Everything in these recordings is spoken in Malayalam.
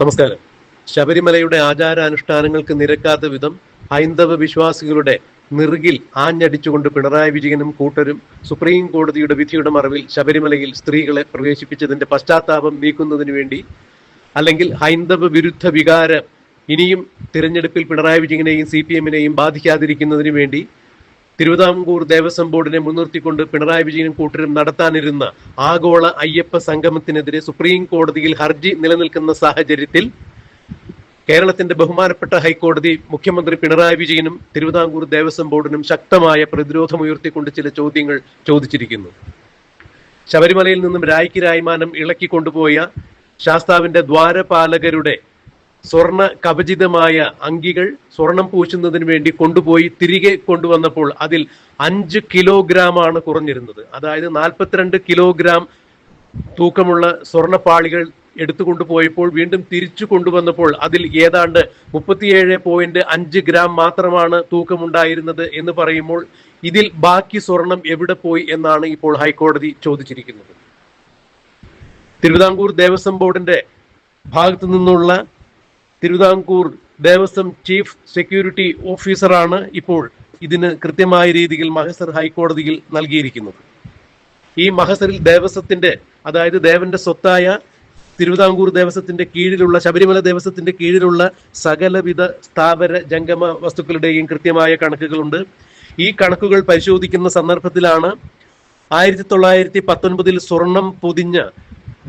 നമസ്കാരം. ശബരിമലയുടെ ആചാരാനുഷ്ഠാനങ്ങൾക്ക് നിരക്കാത്ത വിധം ഹൈന്ദവ വിശ്വാസികളുടെ നിറുകിൽ ആഞ്ഞടിച്ചുകൊണ്ട് പിണറായി വിജയനും കൂട്ടരും സുപ്രീം കോടതിയുടെ വിധിയുടെ മറവിൽ ശബരിമലയിൽ സ്ത്രീകളെ പ്രവേശിപ്പിച്ചതിന്റെ പശ്ചാത്താപം നീക്കുന്നതിന് വേണ്ടി അല്ലെങ്കിൽ ഹൈന്ദവ വിരുദ്ധ വികാരം ഇനിയും തിരഞ്ഞെടുപ്പിൽ പിണറായി വിജയനെയും സി പി എമ്മിനെയും ബാധിക്കാതിരിക്കുന്നതിന് വേണ്ടി തിരുവിതാംകൂർ ദേവസ്വം ബോർഡിനെ മുൻനിർത്തിക്കൊണ്ട് പിണറായി വിജയനും കൂട്ടരും നടത്താനിരുന്ന ആഗോള അയ്യപ്പ സംഗമത്തിനെതിരെ സുപ്രീം കോടതിയിൽ ഹർജി നിലനിൽക്കുന്ന സാഹചര്യത്തിൽ കേരളത്തിന്റെ ബഹുമാനപ്പെട്ട ഹൈക്കോടതി മുഖ്യമന്ത്രി പിണറായി വിജയനും തിരുവിതാംകൂർ ദേവസ്വം ബോർഡിനും ശക്തമായ പ്രതിരോധമുയർത്തിക്കൊണ്ട് ചില ചോദ്യങ്ങൾ ചോദിച്ചിരിക്കുന്നു. ശബരിമലയിൽ നിന്നും രായ്ക്ക് രായ്മാനം ഇളക്കി കൊണ്ടുപോയ ശാസ്താവിന്റെ ദ്വാരപാലകരുടെ സ്വർണ കവചിതമായ അങ്കികൾ സ്വർണം പൂശുന്നതിന് വേണ്ടി കൊണ്ടുപോയി തിരികെ കൊണ്ടുവന്നപ്പോൾ അതിൽ അഞ്ച് കിലോഗ്രാമാണ് കുറഞ്ഞിരുന്നത്. അതായത് നാൽപ്പത്തിരണ്ട് കിലോഗ്രാം തൂക്കമുള്ള സ്വർണപ്പാളികൾ എടുത്തു കൊണ്ടുപോയപ്പോൾ വീണ്ടും തിരിച്ചു കൊണ്ടുവന്നപ്പോൾ അതിൽ ഏതാണ്ട് മുപ്പത്തിയേഴ് പോയിന്റ് അഞ്ച് ഗ്രാം മാത്രമാണ് തൂക്കമുണ്ടായിരുന്നത് എന്ന് പറയുമ്പോൾ ഇതിൽ ബാക്കി സ്വർണം എവിടെ പോയി എന്നാണ് ഇപ്പോൾ ഹൈക്കോടതി ചോദിച്ചിരിക്കുന്നത്. തിരുവിതാംകൂർ ദേവസ്വം ബോർഡിന്റെ ഭാഗത്തു നിന്നുള്ള തിരുവിതാംകൂർ ദേവസ്വം ചീഫ് സെക്യൂരിറ്റി ഓഫീസറാണ് ഇപ്പോൾ ഇതിന് കൃത്യമായ രീതിയിൽ മഹസർ ഹൈക്കോടതിയിൽ നൽകിയിരിക്കുന്നത്. ഈ മഹസറിൽ ദേവസ്വത്തിന്റെ അതായത് ദേവന്റെ സ്വത്തായ തിരുവിതാംകൂർ ദേവസ്വത്തിന്റെ കീഴിലുള്ള ശബരിമല ദേവസ്വത്തിന്റെ കീഴിലുള്ള സകലവിധ സ്ഥാവര ജംഗമ വസ്തുക്കളുടെയും കൃത്യമായ കണക്കുകളുണ്ട്. ഈ കണക്കുകൾ പരിശോധിക്കുന്ന സന്ദർഭത്തിലാണ് ആയിരത്തി തൊള്ളായിരത്തി പത്തൊൻപതിൽ സ്വർണം പൊതിഞ്ഞ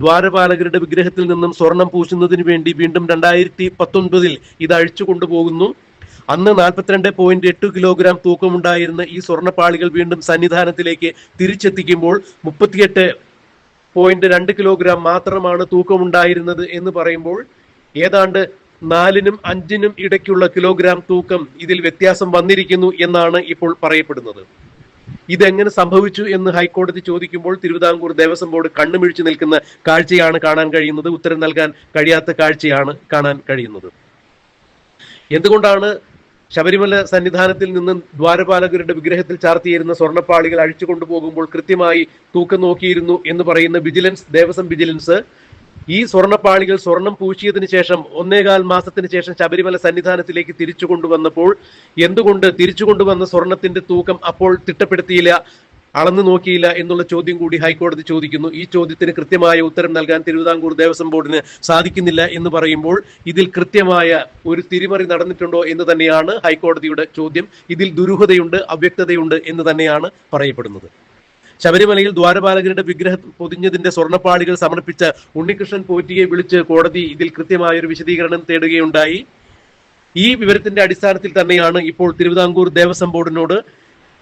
ദ്വാരപാലകരുടെ വിഗ്രഹത്തിൽ നിന്നും സ്വർണം പൂശുന്നതിന് വേണ്ടി വീണ്ടും രണ്ടായിരത്തി പത്തൊൻപതിൽ ഇത് അഴിച്ചു കൊണ്ടുപോകുന്നു. അന്ന് നാൽപ്പത്തിരണ്ട് പോയിന്റ് എട്ട് കിലോഗ്രാം തൂക്കമുണ്ടായിരുന്ന ഈ സ്വർണപ്പാളികൾ വീണ്ടും സന്നിധാനത്തിലേക്ക് തിരിച്ചെത്തിക്കുമ്പോൾ മുപ്പത്തിയെട്ട് പോയിന്റ് രണ്ട് കിലോഗ്രാം മാത്രമാണ് തൂക്കമുണ്ടായിരുന്നത് എന്ന് പറയുമ്പോൾ ഏതാണ്ട് നാലിനും അഞ്ചിനും ഇടയ്ക്കുള്ള കിലോഗ്രാം തൂക്കം ഇതിൽ വ്യത്യാസം വന്നിരിക്കുന്നു എന്നാണ് ഇപ്പോൾ പറയപ്പെടുന്നത്. ഇതെങ്ങനെ സംഭവിച്ചു എന്ന് ഹൈക്കോടതി ചോദിക്കുമ്പോൾ തിരുവിതാംകൂർ ദേവസ്വം ബോർഡ് കണ്ണുമിഴിച്ചു നിൽക്കുന്ന കാഴ്ചയാണ് കാണാൻ കഴിയുന്നത്. ഉത്തരം നൽകാൻ കഴിയാത്ത കാഴ്ചയാണ് കാണാൻ കഴിയുന്നത്. എന്തുകൊണ്ടാണ് ശബരിമല സന്നിധാനത്തിൽ നിന്ന് ദ്വാരപാലകരുടെ വിഗ്രഹത്തിൽ ചാർത്തിയിരുന്ന സ്വർണപ്പാളികൾ അഴിച്ചു കൊണ്ടുപോകുമ്പോൾ കൃത്യമായി തൂക്കം നോക്കിയിരുന്നു എന്ന് പറയുന്ന വിജിലൻസ് ദേവസ്വം വിജിലൻസ് ഈ സ്വർണപ്പാളികൾ സ്വർണം പൂശിയതിനു ശേഷം ഒന്നേകാൽ മാസത്തിന് ശേഷം ശബരിമല സന്നിധാനത്തിലേക്ക് തിരിച്ചു കൊണ്ടുവന്നപ്പോൾ എന്തുകൊണ്ട് തിരിച്ചു കൊണ്ടുവന്ന സ്വർണത്തിന്റെ തൂക്കം അപ്പോൾ തിട്ടപ്പെടുത്തിയില്ല അളന്നു നോക്കിയില്ല എന്നുള്ള ചോദ്യം കൂടി ഹൈക്കോടതി ചോദിക്കുന്നു. ഈ ചോദ്യത്തിന് കൃത്യമായ ഉത്തരം നൽകാൻ തിരുവിതാംകൂർ ദേവസ്വം ബോർഡിന് സാധിക്കുന്നില്ല എന്ന് പറയുമ്പോൾ ഇതിൽ കൃത്യമായ ഒരു തിരിമറി നടന്നിട്ടുണ്ടോ എന്ന് തന്നെയാണ് ഹൈക്കോടതിയുടെ ചോദ്യം. ഇതിൽ ദുരൂഹതയുണ്ട് അവ്യക്തതയുണ്ട് എന്ന് തന്നെയാണ് പറയപ്പെടുന്നത്. ശബരിമലയിൽ ദ്വാരപാലകരുടെ വിഗ്രഹം പൊതിഞ്ഞതിന്റെ സ്വർണപ്പാളികൾ സമർപ്പിച്ച ഉണ്ണികൃഷ്ണൻ പോറ്റിയെ വിളിച്ച് കോടതി ഇതിൽ കൃത്യമായ ഒരു വിശദീകരണം തേടുകയുണ്ടായി. ഈ വിവരത്തിന്റെ അടിസ്ഥാനത്തിൽ തന്നെയാണ് ഇപ്പോൾ തിരുവിതാംകൂർ ദേവസ്വം ബോർഡിനോട്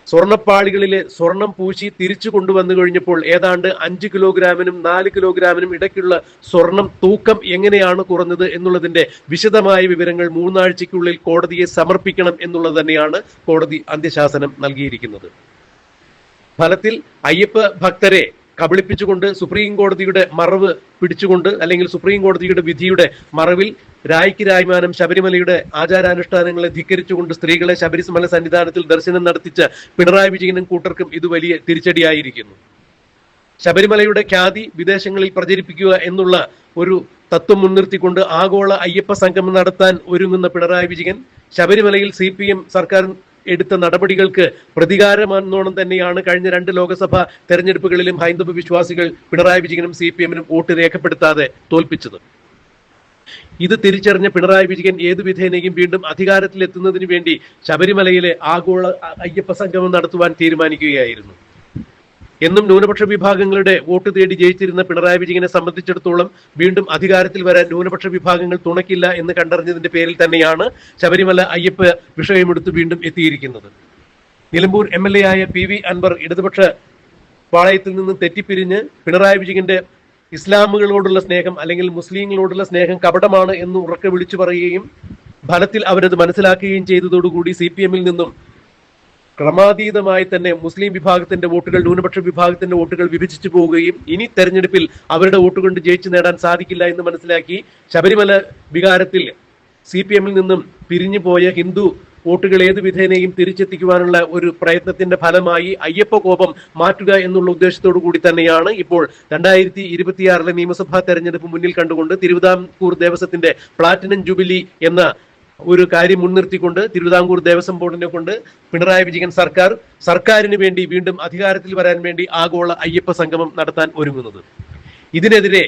സ്വർണപ്പാളികളിലെ സ്വർണം പൂശി തിരിച്ചു കൊണ്ടുവന്നു കഴിഞ്ഞപ്പോൾ ഏതാണ്ട് അഞ്ച് കിലോഗ്രാമിനും നാല് കിലോഗ്രാമിനും ഇടയ്ക്കുള്ള സ്വർണം തൂക്കം എങ്ങനെയാണ് കുറഞ്ഞത് എന്നുള്ളതിന്റെ വിശദമായ വിവരങ്ങൾ മൂന്നാഴ്ചയ്ക്കുള്ളിൽ കോടതിയെ സമർപ്പിക്കണം എന്നുള്ളത് തന്നെയാണ് കോടതി അന്ത്യശാസനം നൽകിയിരിക്കുന്നത്. ഫലത്തിൽ അയ്യപ്പ ഭക്തരെ കബളിപ്പിച്ചുകൊണ്ട് സുപ്രീം കോടതിയുടെ മറവ് പിടിച്ചുകൊണ്ട് അല്ലെങ്കിൽ സുപ്രീം കോടതിയുടെ വിധിയുടെ മറവിൽ രായ്ക്ക് രായ്മാനം ശബരിമലയുടെ ആചാരാനുഷ്ഠാനങ്ങളെ ധിക്കരിച്ചുകൊണ്ട് സ്ത്രീകളെ ശബരിമല സന്നിധാനത്തിൽ ദർശനം നടത്തിച്ച പിണറായി വിജയനും കൂട്ടർക്കും ഇത് വലിയ തിരിച്ചടിയായിരിക്കുന്നു. ശബരിമലയുടെ ഖ്യാതി വിദേശങ്ങളിൽ പ്രചരിപ്പിക്കുക എന്നുള്ള ഒരു തത്വം മുൻനിർത്തിക്കൊണ്ട് ആഗോള അയ്യപ്പ സംഗമം നടത്താൻ ഒരുങ്ങുന്ന പിണറായി വിജയൻ ശബരിമലയിൽ സി സർക്കാർ എടുത്ത നടപടികൾക്ക് പ്രതികാരമെന്നോണം തന്നെയാണ് കഴിഞ്ഞ രണ്ട് ലോക്സഭാ തെരഞ്ഞെടുപ്പുകളിലും ഹൈന്ദവ വിശ്വാസികൾ പിണറായി വിജയനും സി പി എമ്മിനും വോട്ട് രേഖപ്പെടുത്താതെ തോൽപ്പിച്ചത്. ഇത് തിരിച്ചറിഞ്ഞ പിണറായി വിജയൻ ഏതു വിധേനയും വീണ്ടും അധികാരത്തിലെത്തുന്നതിന് വേണ്ടി ശബരിമലയിലെ ആഗോള അയ്യപ്പ സംഗമം നടത്തുവാൻ തീരുമാനിക്കുകയായിരുന്നു. എന്നും ന്യൂനപക്ഷ വിഭാഗങ്ങളുടെ വോട്ട് തേടി ജയിച്ചിരുന്ന പിണറായി വിജയനെ സംബന്ധിച്ചിടത്തോളം വീണ്ടും അധികാരത്തിൽ വരാൻ ന്യൂനപക്ഷ വിഭാഗങ്ങൾ തുണയ്ക്കില്ല എന്ന് കണ്ടറിഞ്ഞതിന്റെ പേരിൽ തന്നെയാണ് ശബരിമല അയ്യപ്പ വിഷയമെടുത്ത് വീണ്ടും എത്തിയിരിക്കുന്നത്. നിലമ്പൂർ എം എൽ എ ആയ പി വി അൻവർ ഇടതുപക്ഷ പാളയത്തിൽ നിന്ന് തെറ്റിപ്പിരിഞ്ഞ് പിണറായി വിജയന്റെ ഇസ്ലാമുകളോടുള്ള സ്നേഹം അല്ലെങ്കിൽ മുസ്ലിങ്ങളോടുള്ള സ്നേഹം കപടമാണ് എന്ന് ഉറക്കെ വിളിച്ചു പറയുകയും ഫലത്തിൽ അവരത് മനസ്സിലാക്കുകയും ചെയ്തതോടുകൂടി സി പി എമ്മിൽ നിന്നും ക്രമാതീതമായി തന്നെ മുസ്ലിം വിഭാഗത്തിന്റെ വോട്ടുകൾ ന്യൂനപക്ഷ വിഭാഗത്തിന്റെ വോട്ടുകൾ വിഭജിച്ചു പോവുകയും ഇനി തെരഞ്ഞെടുപ്പിൽ അവരുടെ വോട്ട് കൊണ്ട് ജയിച്ചു നേടാൻ സാധിക്കില്ല എന്ന് മനസ്സിലാക്കി ശബരിമല വികാരത്തിൽ സി പി എമ്മിൽ നിന്നും പിരിഞ്ഞു പോയ ഹിന്ദു വോട്ടുകൾ ഏത് വിധേനയും തിരിച്ചെത്തിക്കുവാനുള്ള ഒരു പ്രയത്നത്തിന്റെ ഫലമായി അയ്യപ്പ കോപം മാറ്റുക എന്നുള്ള ഉദ്ദേശത്തോടു കൂടി തന്നെയാണ് ഇപ്പോൾ രണ്ടായിരത്തി ഇരുപത്തിയാറിലെ നിയമസഭാ തെരഞ്ഞെടുപ്പ് മുന്നിൽ കണ്ടുകൊണ്ട് തിരുവിതാംകൂർ ദേവസ്വത്തിന്റെ പ്ലാറ്റിനം ജൂബിലി എന്ന ഒരു കാര്യം മുൻനിർത്തിക്കൊണ്ട് തിരുവിതാംകൂർ ദേവസ്വം ബോർഡിനെ കൊണ്ട് പിണറായി വിജയൻ സർക്കാർ സർക്കാരിന് വേണ്ടി വീണ്ടും അധികാരത്തിൽ വരാൻ വേണ്ടി ആഗോള അയ്യപ്പ സംഗമം നടത്താൻ ഒരുങ്ങുന്നത്. ഇതിനെതിരെ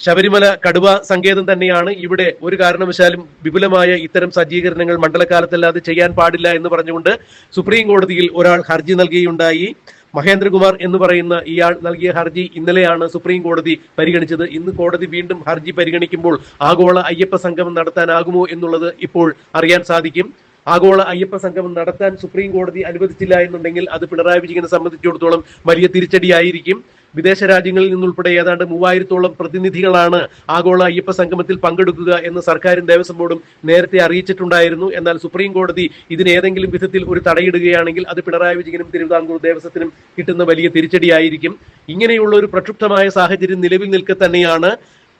ശബരിമല കടുവ സങ്കേതം തന്നെയാണ് ഇവിടെ ഒരു കാരണവശാലും വിപുലമായ ഇത്തരം സജ്ജീകരണങ്ങൾ മണ്ഡലകാലത്തല്ലാതെ ചെയ്യാൻ പാടില്ല എന്ന് പറഞ്ഞുകൊണ്ട് സുപ്രീം കോടതിയിൽ ഒരാൾ ഹർജി നൽകുകയുണ്ടായി മഹേന്ദ്രകുമാർ എന്ന് പറയുന്ന ഇയാൾ നൽകിയ ഹർജി ഇന്നലെയാണ് സുപ്രീം കോടതി പരിഗണിച്ചത്. ഇന്ന് കോടതി വീണ്ടും ഹർജി പരിഗണിക്കുമ്പോൾ ആഗോള അയ്യപ്പ സംഗമം നടത്താനാകുമോ എന്നുള്ളത് ഇപ്പോൾ അറിയാൻ സാധിക്കും. ആഗോള അയ്യപ്പ സംഗമം നടത്താൻ സുപ്രീം കോടതി അനുവദിച്ചില്ല എന്നുണ്ടെങ്കിൽ അത് പിണറായി വിജയനെ സംബന്ധിച്ചിടത്തോളം വലിയ തിരിച്ചടിയായിരിക്കും. വിദേശ രാജ്യങ്ങളിൽ നിന്നുൾപ്പെടെ ഏതാണ്ട് മൂവായിരത്തോളം പ്രതിനിധികളാണ് ആഗോള അയ്യപ്പ സംഗമത്തിൽ പങ്കെടുക്കുക എന്ന് സർക്കാരും ദേവസ്വം ബോർഡും നേരത്തെ അറിയിച്ചിട്ടുണ്ടായിരുന്നു. എന്നാൽ സുപ്രീം കോടതി ഇതിന് ഏതെങ്കിലും വിധത്തിൽ ഒരു തടയിടുകയാണെങ്കിൽ അത് പിണറായി വിജയനും തിരുവിതാംകൂർ ദേവസ്വത്തിനും കിട്ടുന്ന വലിയ തിരിച്ചടിയായിരിക്കും. ഇങ്ങനെയുള്ള ഒരു പ്രക്ഷുബ്ധമായ സാഹചര്യം നിലവിൽ നിൽക്കെ തന്നെയാണ്.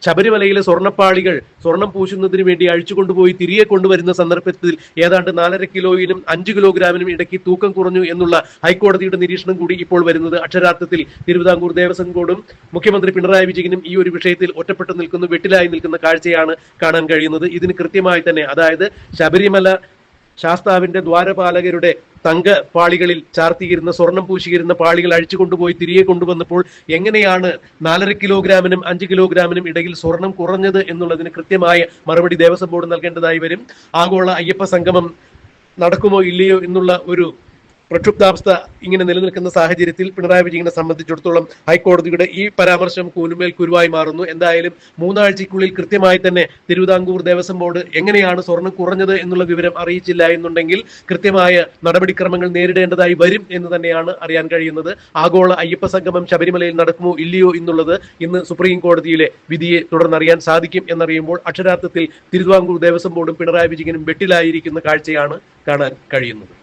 ശബരിമലയിലെ സ്വർണപ്പാളികൾ സ്വർണം പൂശുന്നതിന് വേണ്ടി അഴിച്ചു കൊണ്ടുപോയി തിരികെ കൊണ്ടുവരുന്ന സന്ദർഭത്തിൽ ഏതാണ്ട് നാലര കിലോയിലും അഞ്ച് കിലോഗ്രാമിനും ഇടയ്ക്ക് തൂക്കം കുറഞ്ഞു എന്നുള്ള ഹൈക്കോടതിയുടെ നിരീക്ഷണം കൂടി ഇപ്പോൾ വരുന്നത് അക്ഷരാർത്ഥത്തിൽ തിരുവിതാംകൂർ ദേവസ്വം ബോർഡും മുഖ്യമന്ത്രി പിണറായി വിജയനും ഈ ഒരു വിഷയത്തിൽ ഒറ്റപ്പെട്ടു നിൽക്കുന്ന വെട്ടിലായി നിൽക്കുന്ന കാഴ്ചയാണ് കാണാൻ കഴിയുന്നത്. ഇതിന് കൃത്യമായി തന്നെ അതായത് ശബരിമല ശാസ്താവിന്റെ ദ്വാരപാലകരുടെ തങ്ക പാളികളിൽ ചാർത്തിയിരുന്ന സ്വർണം പൂശിയിരുന്ന പാളികൾ അഴിച്ചു കൊണ്ടുപോയി തിരികെ കൊണ്ടുവന്നപ്പോൾ എങ്ങനെയാണ് നാലര കിലോഗ്രാമിനും അഞ്ച് കിലോഗ്രാമിനും ഇടയിൽ സ്വർണം കുറഞ്ഞത് എന്നുള്ളതിന് കൃത്യമായ മറുപടി ദേവസ്വം ബോർഡ് നൽകേണ്ടതായി വരും. ആഗോള അയ്യപ്പ സംഗമം നടക്കുമോ ഇല്ലയോ എന്നുള്ള ഒരു പ്രക്ഷുബ്ധാവസ്ഥ ഇങ്ങനെ നിലനിൽക്കുന്ന സാഹചര്യത്തിൽ പിണറായി വിജയനെ സംബന്ധിച്ചിടത്തോളം ഹൈക്കോടതിയുടെ ഈ പരാമർശം കൂനുമേൽ കുരുവായി മാറുന്നു. എന്തായാലും മൂന്നാഴ്ചയ്ക്കുള്ളിൽ കൃത്യമായി തന്നെ തിരുവിതാംകൂർ ദേവസ്വം ബോർഡ് എങ്ങനെയാണ് സ്വർണം കുറഞ്ഞത് എന്നുള്ള വിവരം അറിയിച്ചില്ല എന്നുണ്ടെങ്കിൽ കൃത്യമായ നടപടിക്രമങ്ങൾ നേരിടേണ്ടതായി വരും എന്ന് തന്നെയാണ് അറിയാൻ കഴിയുന്നത്. ആഗോള അയ്യപ്പ സംഗമം ശബരിമലയിൽ നടക്കുമോ ഇല്ലയോ എന്നുള്ളത് ഇന്ന് സുപ്രീം കോടതിയിലെ വിധിയെ തുടർന്നറിയാൻ സാധിക്കും എന്നറിയുമ്പോൾ അക്ഷരാർത്ഥത്തിൽ തിരുവിതാംകൂർ ദേവസ്വം ബോർഡും പിണറായി വിജയനും വെട്ടിലായിരിക്കുന്ന കാഴ്ചയാണ് കാണാൻ കഴിയുന്നത്.